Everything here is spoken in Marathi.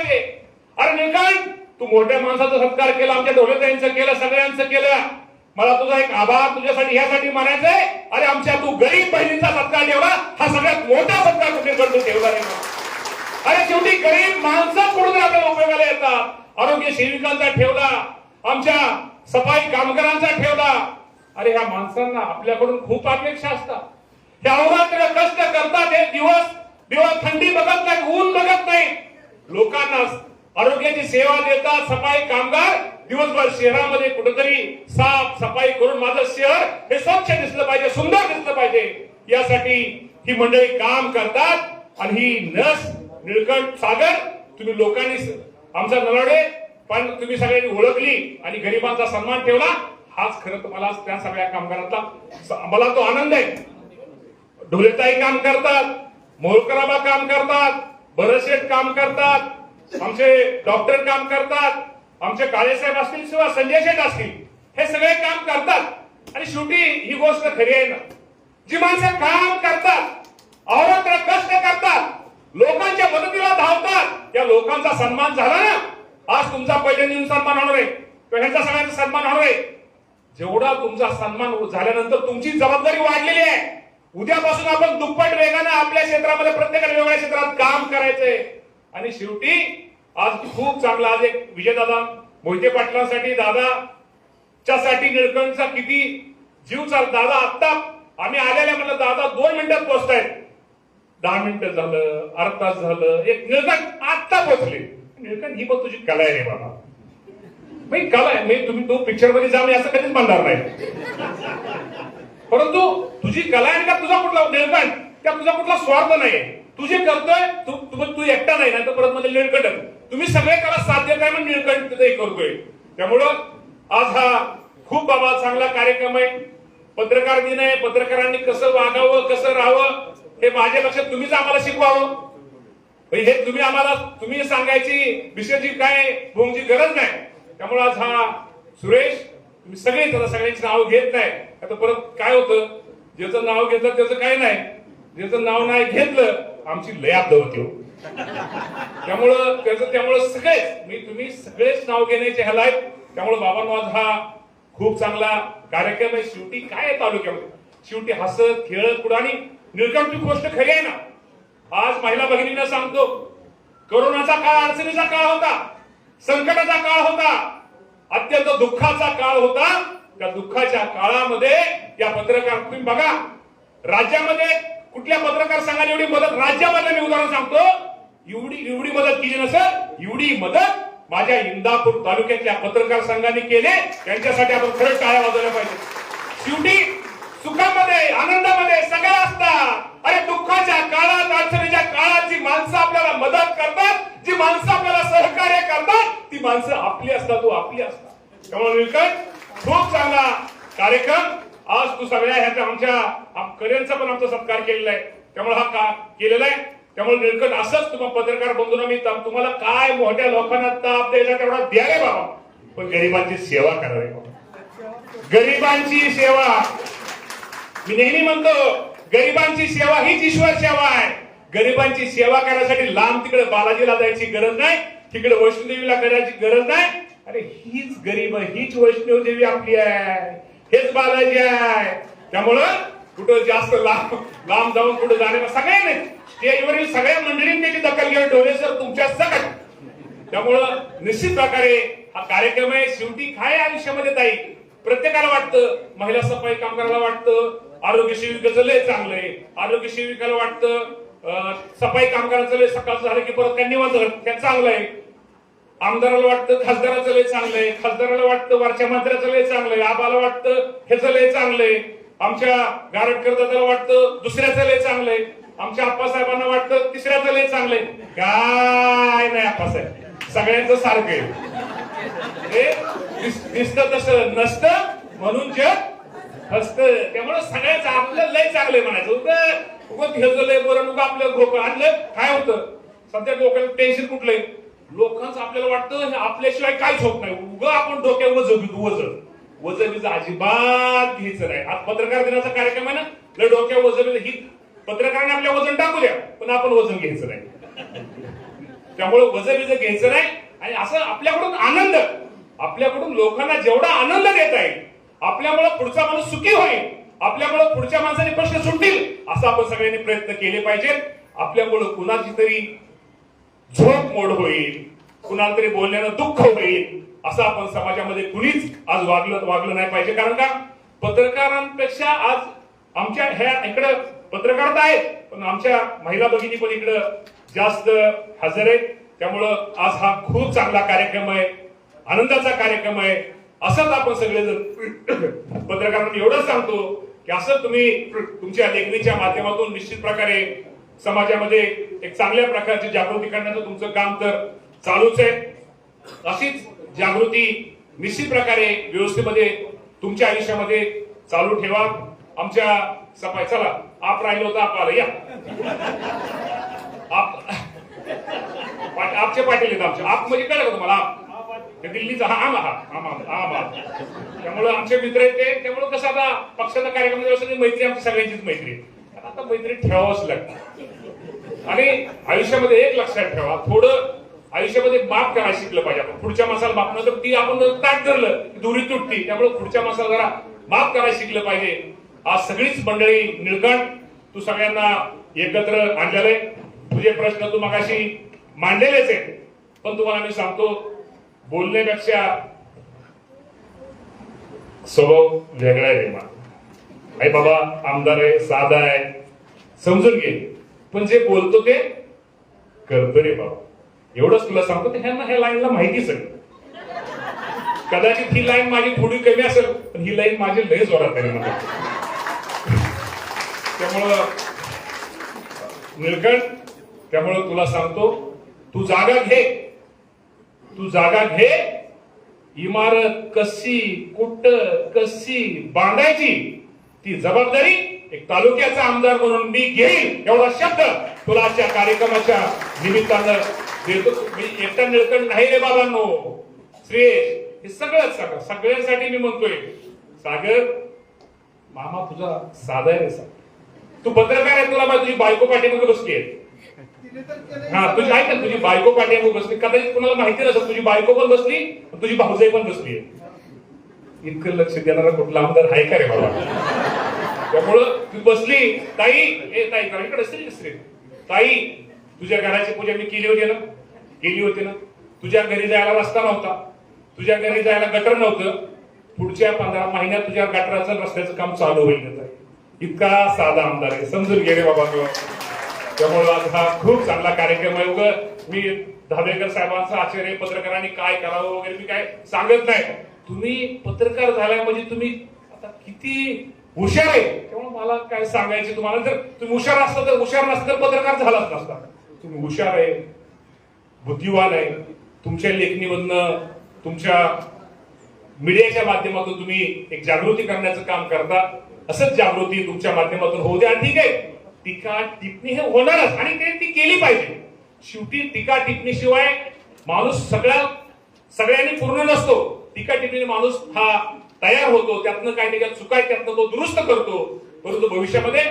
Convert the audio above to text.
पाहिजे. अरे निळकंठ तू मोठ्या माणसाचा सत्कार केला आमच्या ढोलेताईंचं केलं सगळ्यांचं केलं. मला तुझा एक आभार तुझ्यासाठी यासाठी मानायचंय. अरे आमच्या तू गरीब बहिणींचा सत्कार ठेवला हा सगळ्यात मोठा सत्कार कुठे ठेवला नाही अरे शेवटी गरीब माणसं कुठून आपल्याला उपयोगाला येतात? आरोग्य सेविकांचा ठेवला आमच्या सफाई कामगारांचा ठेवला. अरे ह्या माणसांना आपल्याकडून खूप अपेक्षा असतात. हे अहोरात्र कष्ट करतात हे दिवस दिवस थंडी बघत नाही ऊन बघत नाही लोकांना आरोग्याची सेवा देतात सफाई कामगार दिवसभर शहरामध्ये कुठेतरी साफ सफाई करून माझं शहर हे स्वच्छ दिसलं पाहिजे सुंदर दिसलं पाहिजे. यासाठी ही मंडळी काम करतात आणि ही नस निळकंठ सागर तुम्ही लोकांनी आमचा नलाडे पण तुम्ही सगळ्यांनी ओळखली आणि गरिबांचा सन्मान ठेवला हाच खरं तुम्हाला त्या सगळ्या कामगारांचा मला तो आनंद आहे. ढोलेताई काम करतात मोलकराबा काम करतात बरेचसे काम करतात. आमचे डॉक्टर काम करतात. आमचे काळेसाहेब असतील किंवा संजय शेठ असतील हे सगळे काम करतात. आणि शेवटी ही गोष्ट खरी आहे ना. जी माणसं काम करतात औरत्र कष्ट करतात लोकांच्या मदतीला धावतात या लोकांचा सन्मान झाला ना आज तुमचा पहिल्यांदा सन्मान होणार आहे. ह्यांचा सगळ्यांचा सन्मान होणार आहे. जेवढा तुमचा सन्मान झाल्यानंतर तुमची जबाबदारी वाढलेली आहे. उद्यापासून आपण दुप्पट वेगानं आपल्या क्षेत्रामध्ये प्रत्येक वेगवेगळ्या क्षेत्रात काम करायचंय. आणि शेवटी आज खूप चांगला आज एक विजयदादा मोहिते पाटलांसाठी दादा साठी निळकंठचा किती जीव चाल दादा आत्ता आम्ही आलेल्या म्हणलं दादा दोन मिनिटात पोहोचतायत दहा मिनिटं झालं अर्ध तास झालं एक निळकंठ आत्ता पोहोचले निळकंठ ही पण तुझी कला आहे रे बाबा. मी कला आहे मी तुम्ही तो पिक्चरमध्ये जा मी असं कधीच म्हणणार नाही. परंतु तुझी कला आहे का तुझा कुठला निळकंठ त्या तुझा कुठला स्वार्थ नाही तू जे करतोय तू तू तू एकटा नाही ना तर परत मध्ये निळकंठ. तुम्ही सगळे कला साध्य काय म्हणून निळकंठ करतोय त्यामुळं आज हा खूप बाबा चांगला कार्यक्रम आहे. पत्रकार दिन आहे. पत्रकारांनी कसं वागावं कसं राहावं हे माझ्या लक्षात तुम्हीच आम्हाला शिकवावं. हे तुम्ही आम्हाला तुम्ही सांगायची विषयाची काय भोंगची गरज नाही. त्यामुळे आज हा सुरेश तुम्ही सगळे त्याला सगळ्यांची नाव घेत नाही. आता परत काय होतं? ज्याचं नाव घेतलं त्याचं काय नाही. ज्याचं नाव नाही घेतलं आमची लयात आपलं होती हो. त्यामुळं त्याचं त्यामुळं सगळेच मी तुम्ही सगळेच नाव घेण्याचे ह्याला आहेत. त्यामुळं बाबांवाज हा खूप चांगला कार्यक्रम आहे. शेवटी काय आहे तालुक्यामध्ये? शेवटी हसत खेळत कुडाणी आणि गोष्ट खरी आहे ना? आज महिला भगिनींना सांगतो करोनाचा काळ अडचणीचा काळ होता संकटाचा काळ होता अत्यंत दुःखाचा काळ होता. त्या दुःखाच्या काळामध्ये या पत्रकार तुम्ही बघा. राज्यामध्ये कुठल्या पत्रकार संघाने एवढी मदत राज्यामध्ये मी उदाहरण सांगतो. एवढी एवढी मदत केली नसेल एवढी मदत माझ्या इंदापूर तालुक्यातल्या पत्रकार संघाने केले. त्यांच्यासाठी आपण खरंच टाळ्या वाजवल्या पाहिजे. शेवटी सुखामध्ये आनंदामध्ये सगळ्या असतात. अरे दुःखाच्या काळात अडचणीच्या काळात जी माणसं आपल्याला मदत करतात जी माणसं आपल्याला सहकार्य करतात ती माणसं आपली असतात तू आपली असतात. त्यामुळे खूप चांगला कार्यक्रम. आज तू सगळ्या ह्याच्या आमच्या आम- करिअरचा पण आमचा सत्कार केलेला आहे. त्यामुळे हा का केलेला आहे. त्यामुळे निळकट असंच तुम्हाला पत्रकार बंधूंना मी तुम्हाला काय मोठ्या लोकांना ताप द्यायचा तेवढा द्या रे बाबा. पण गरिबांची सेवा करा रे बाबा. गरिबांची सेवा. मी नेहमी म्हणतो गरिबांची सेवा हीच ईश्वर सेवा आहे. गरिबांची सेवा करण्यासाठी लांब तिकडे बालाजीला जायची गरज नाही तिकडे वैष्णोदेवीला करायची गरज नाही. अरे हीच गरीब हीच वैष्णव देवी आपली आहे. हेच बालाजी आहे. त्यामुळं कुठं जास्त लांब लांब जाऊन कुठं जाणे सगळ्यांनी स्टेजवरील सगळ्या मंडळींनी त्याची दखल घेऊन ठेवले सर तुमच्या सगळ्यात त्यामुळं निश्चित प्रकारे हा कार्यक्रम आहे. शेवटी काय आयुष्यामध्ये ताई? प्रत्येकाला वाटतं महिला सफाई कामगाराला वाटतं आरोग्य सेविकेचं लय चांगलंय आरोग्य सेविकाला वाटतं अं, सफाई कामगाराचं लय सकाळचं झालं की परत काय निवांत झालं, चांगलं आहे. आमदाराला वाटतं खासदाराचं लय चांगलंय खासदाराला वाटतं वरच्या मंत्र्याचं लय चांगलंय आबाला वाटतं ह्याचं लय चांगलंय आमच्या गारटकर दादाला वाटतं दुसऱ्याचं लय चांगलंय आमच्या आप्पासाहेबांना वाटतं तिसऱ्याचं लय चांगलंय काय नाही आप्पासाहेब सगळ्यांचं सारखं आहे. हे दिस- तसं नसतं म्हणून जग असतं. त्यामुळे सगळ्याच आपलं लय चांगलंय म्हणायचं होतं. उगं ह्याचं लय बरं उगं आपलं गोकळ आणलं? काय होतं? सध्या डोक्याला टेन्शन कुठलंय? लोकांचं आपल्याला वाटतं हे आपल्याशिवाय काहीच होत नाही. उग आपण डोक्यावर वज घेतो वजन वज अजिबात घ्यायचं नाही. आज पत्रकार दिनाचा कार्यक्रम आहे ना? डोक्या डोक्यावर वजन ही पत्रकारांनी आपल्या वजन टाकू द्या पण आपण वजन घ्यायचं नाही. त्यामुळे वजन घ्यायचं नाही. आणि असं आपल्याकडून आनंद. आपल्याकडून लोकांना जेवढा आनंद देता येईल आपल्यामुळे पुढचा माणूस सुखी होईल आपल्यामुळे पुढच्या माणसाने प्रश्न सुटतील असं आपण सगळ्यांनी प्रयत्न केले पाहिजेत. आपल्यामुळे कुणाची तरी झोप मोड होईल कुणाला तरी बोलण्यानं दुःख होईल असं आपण समाजामध्ये कुणीच आज वागलं वागलं नाही पाहिजे. कारण का? पत्रकारांपेक्षा आज आमच्या ह्या इकडं पत्रकार तर आहेत पण आमच्या महिला भगिनी पण इकडं जास्त हजर आहेत. त्यामुळं आज हा खूप चांगला कार्यक्रम आहे आनंदाचा कार्यक्रम आहे. असंच आपण सगळेजण पत्रकारांना एवढंच सांगतो की असं तुम्ही तुमच्या लेखणीच्या माध्यमातून निश्चित प्रकारे समाजामध्ये एक चांगल्या प्रकारची जागृती करण्याचं तुमचं काम तर चालूच आहे. अशीच जागृती निश्चित प्रकारे व्यवस्थेमध्ये तुमच्या आयुष्यामध्ये चालू ठेवा. आमच्या सफाई चला आप राहिलो होता आप आलं. या. आप आपचे पाटील आहेत आमचे. आप म्हणजे कळलं का तुम्हाला? आप. ते दिल्लीचा हा आम आहात. आम आम आम आहात. त्यामुळे आमचे मित्र आहेत ते. त्यामुळे कसं आता पक्षाचा कार्यक्रम मैत्री आमची सगळ्यांचीच मैत्री आता मैत्री ठेवावंच लागतं. आणि आयुष्यामध्ये एक लक्षात ठेवा थोडं आयुष्यामध्ये माप करायला शिकलं पाहिजे आपण. पुढच्या मसाला मापणं तर ती आपण ताट धरलं की दुरी तुटती त्यामुळे पुढच्या मसाला जरा माफ करायला शिकलं पाहिजे. आज सगळीच मंडळी निळकंठ तू सगळ्यांना एकत्र आणलेलं आहे. तुझे प्रश्न तू मगाशी मांडलेलेच आहेत. पण तुम्हाला मी सांगतो बोलण्यापेक्षा स्वभाव वेगळा आहे रे आई बाबा आमदार आहे साधा आहे. समजून घे. पण जे बोलतो ते करतो रे बाबा. एवढंच तुला सांगतो ह्यांना ह्या लाईनला माहिती सगळं कदाचित ही लाईन माझी थोडी कमी असेल पण ही लाईन माझी लय जोरात आहे मला त्यामुळं निळकंठ त्यामुळं तुला सांगतो तू जागा घे. तू जागा घे. इमारत कशी कुट्ट कशी बांधायची ती जबाबदारी एक तालुक्याचा आमदार म्हणून मी घेईल एवढा शब्द तुला आजच्या कार्यक्रमाच्या निमित्तानं देतो. मी एकटा निळकंठ नाही रे बाबांनो. श्रेष हे सगळंच सगळं सगळ्यांसाठी मी म्हणतोय सागर मामा तुझा साधा आहे सा तू पत्रकार आहे तुला माहिती तुझी बायको पाठीमध्ये बसली आहे. हा तुझी ऐक ना तुझी बायको पाठीमध्ये बसली. कदाचित कुणाला माहिती नसेल तुझी बायको पण बसली तुझी भाऊजाई पण बसली इतकं लक्ष देणारा कुठला आमदार आहे का रे बाबा? त्यामुळं ती बसली ताई. ए ताई करा इकडे असते ताई तुझ्या घराची पूजा मी केली होती ना? केली होती ना? तुझ्या घरी जायला रस्ता नव्हता. तुझ्या घरी जायला गटर नव्हतं. पुढच्या पंधरा महिन्यात तुझ्या गटराचं रस्त्याचं काम चालू होईल इतका साधा आमदार आहे. समजून गेले बाबा त्यामुळं आज हा खूप चांगला कार्यक्रम आहे. उगं मी धाबेकर साहेबांचं आश्चर्य पत्रकारांनी काय करावं वगैरे मी काय सांगत नाही. तुम्ही पत्रकार झाल्या म्हणजे तुम्ही आता किती हुशार आहे. त्यामुळे मला काय सांगायचे तुम्हाला? जर तुम्ही हुशार असता तर हुशार नसता तर पत्रकार झालाच नसता. तुम्ही हुशार आहे बुद्धिवान आहे. तुमच्या लेखणीमधनं तुमच्या मीडियाच्या माध्यमातून तुम्ही एक जागृती करण्याचं काम करता. असंच जागृती तुमच्या माध्यमातून होऊ द्या ठीक आहे टीका टिप्पणी हे होणारच. आणि ते ती केली पाहिजे. शेवटी टीका टिप्पणी शिवाय माणूस सगळ्या सगळ्यांनी पूर्ण नसतो. टीका टिप्पणी माणूस हा तयार होतो त्यातनं काय चुका चुकाय त्यातनं तो दुरुस्त करतो. परंतु भविष्यामध्ये